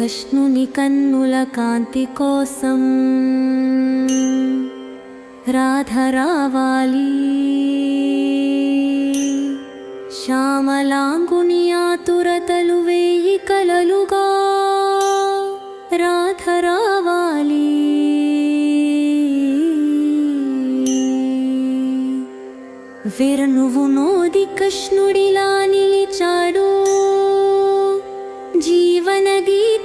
కష్ణుని కన్నుల కాంతి కోసం రాధ రావాలి. శ్యామలాంగుని ఆతురతలు వేయి కలలుగా రాధ రావాలి. విరనువు నోది కృష్ణుడిలా నిలిచాడు. జీవనదీ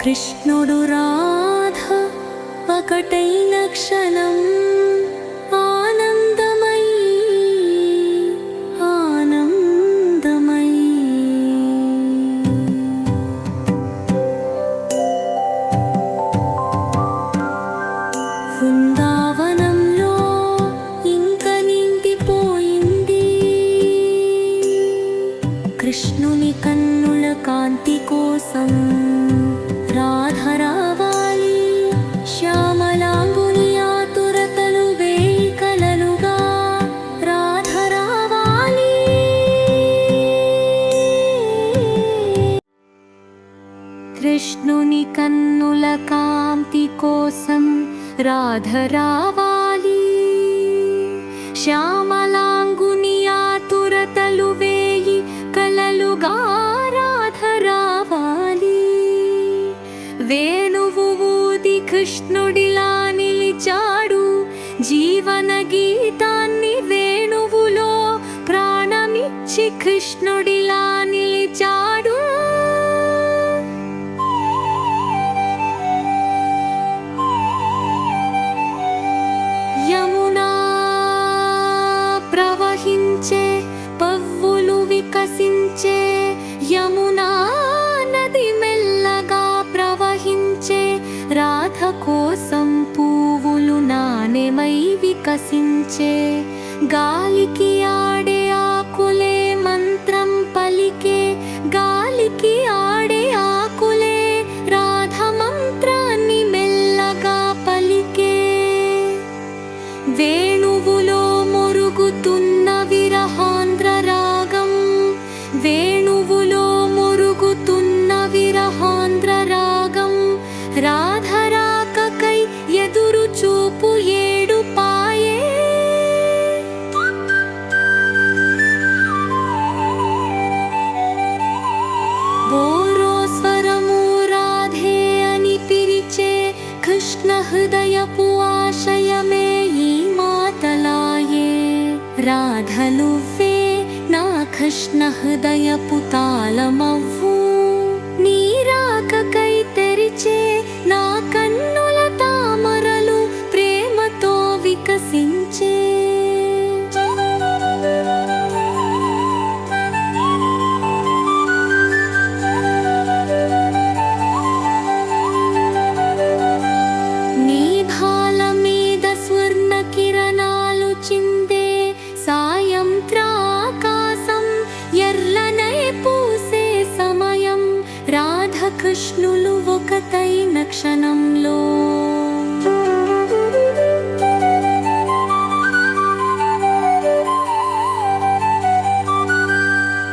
కృష్ణుడు రాధ ఒకటైన క్షణం ఆనందమై ఆనందమై ఉందా ुनि कन्नु कान्ति राधरावी श्यामलाङ्गुनि आतुरतलु వికసించే యమునా నది మెల్లగా ప్రవహించే రాధ కోసం పూవులు నానెమై వికసించే గాలికి ఆడే వేణువులో మురుగుతున్న విరహాంధ్ర రాగం. రాధరాకకై ఎదురు చూపు ఏడు పాయే. బోరో స్వరము రాధే అని పిలిచే కృష్ణ హృదయపు ఆశయమే ఈ మాతలాయే. రాధలు कृष्णहृदयपुतालमव కనులు ఒకటైన క్షణంలో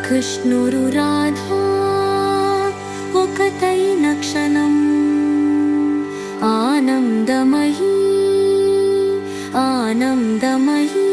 కృష్ణుడు రాధా ఒకటైన క్షణం ఆనందమయీ ఆనందమయీ